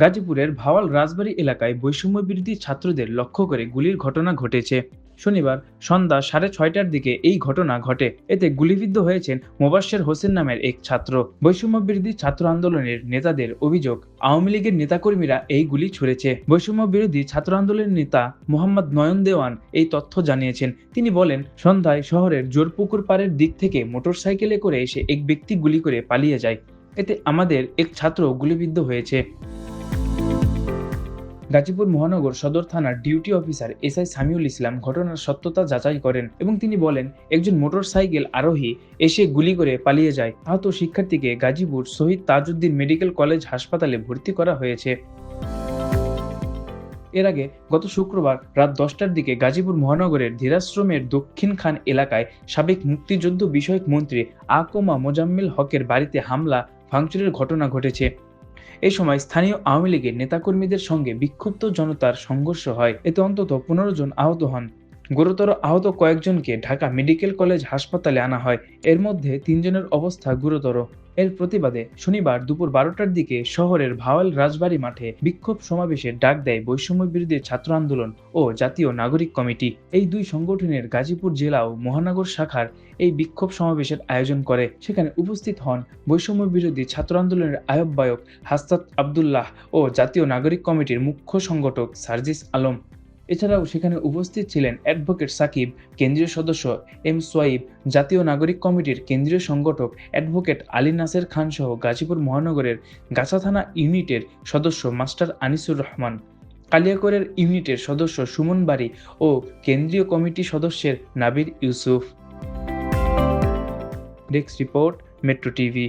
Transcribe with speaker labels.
Speaker 1: গাজীপুরের ভাওয়াল রাজবাড়ী এলাকায় বৈষম্য বিরোধী ছাত্রদের লক্ষ্য করে গুলির ঘটনা ঘটেছে। শনিবার সন্ধ্যা সাড়ে ছয়টার দিকে এই ঘটনা ঘটে। এতে গুলিবিদ্ধ হয়েছেন মোবাশ্বের হোসেন নামের এক ছাত্র। বৈষম্য বিরোধী ছাত্র আন্দোলনের নেতাদের অভিযোগ, আওয়ামী লীগের নেতাকর্মীরা এই গুলি ছুড়েছে। বৈষম্য বিরোধী ছাত্র আন্দোলনের নেতা মোহাম্মদ নয়ন দেওয়ান এই তথ্য জানিয়েছেন। তিনি বলেন, সন্ধ্যায় শহরের জোরপুকুর পাড়ের দিক থেকে মোটরসাইকেলে করে এসে এক ব্যক্তি গুলি করে পালিয়ে যায়। এতে আমাদের এক ছাত্র গুলিবিদ্ধ হয়েছে। গাজীপুর মহানগর সদর থানার duty officer SI Samiul Islam ঘটনার সত্যতা যাচাই করেন এবং তিনি বলেন, একজন মোটরসাইকেল আরোহী এসে গুলি করে পালিয়ে যায়। আহত শিক্ষার্থীকে গাজীপুর শহীদ তাজউদ্দিন মেডিকেল কলেজ হাসপাতালে ভর্তি করা হয়েছে। এর আগে গত শুক্রবার রাত দশটার দিকে গাজীপুর মহানগরের ধীরাশ্রমের দক্ষিণ খান এলাকায় সাবেক মুক্তিযুদ্ধ বিষয়ক মন্ত্রী আকোমা মোজাম্মেল হকের বাড়িতে হামলা, ভাঙচুরের ঘটনা ঘটেছে। এই সময় স্থানীয় আওয়ামী লীগের নেতাকর্মীদের সঙ্গে বিক্ষুব্ধ জনতার সংঘর্ষ হয়। এতে অন্তত পনেরো জন আহত হন। গুরুতর আহত কয়েকজনকে ঢাকা মেডিকেল কলেজ হাসপাতালে আনা হয়। এর মধ্যে তিনজনের অবস্থা গুরুতর। এর প্রতিবাদে শনিবার দুপুর বারোটার দিকে শহরের ভাওয়াল রাজবাড়ী মাঠে বিক্ষোভ সমাবেশের ডাক দেয় বৈষম্য বিরোধী ছাত্র আন্দোলন ও জাতীয় নাগরিক কমিটি। এই দুই সংগঠনের গাজীপুর জেলা ও মহানগর শাখার এই বিক্ষোভ সমাবেশের আয়োজন করে। সেখানে উপস্থিত হন বৈষম্য বিরোধী ছাত্র আন্দোলনের আহ্বায়ক হাস্তাত আবদুল্লাহ ও জাতীয় নাগরিক কমিটির মুখ্য সংগঠক সার্জিস আলম। এছাড়াও সেখানে উপস্থিত ছিলেন অ্যাডভোকেট সাকিব, কেন্দ্রীয় সদস্য এম সোয়াইব, জাতীয় নাগরিক কমিটির কেন্দ্রীয় সংগঠক অ্যাডভোকেট আলী নাসের খান সহ গাজীপুর মহানগরের গাছা থানা ইউনিটের সদস্য মাস্টার আনিসুর রহমান। কালিয়াকরের ইউনিটের সদস্য সুমন বাড়ি ও কেন্দ্রীয় কমিটি সদস্যের Nabir Yusuf. Desk report, Metro TV.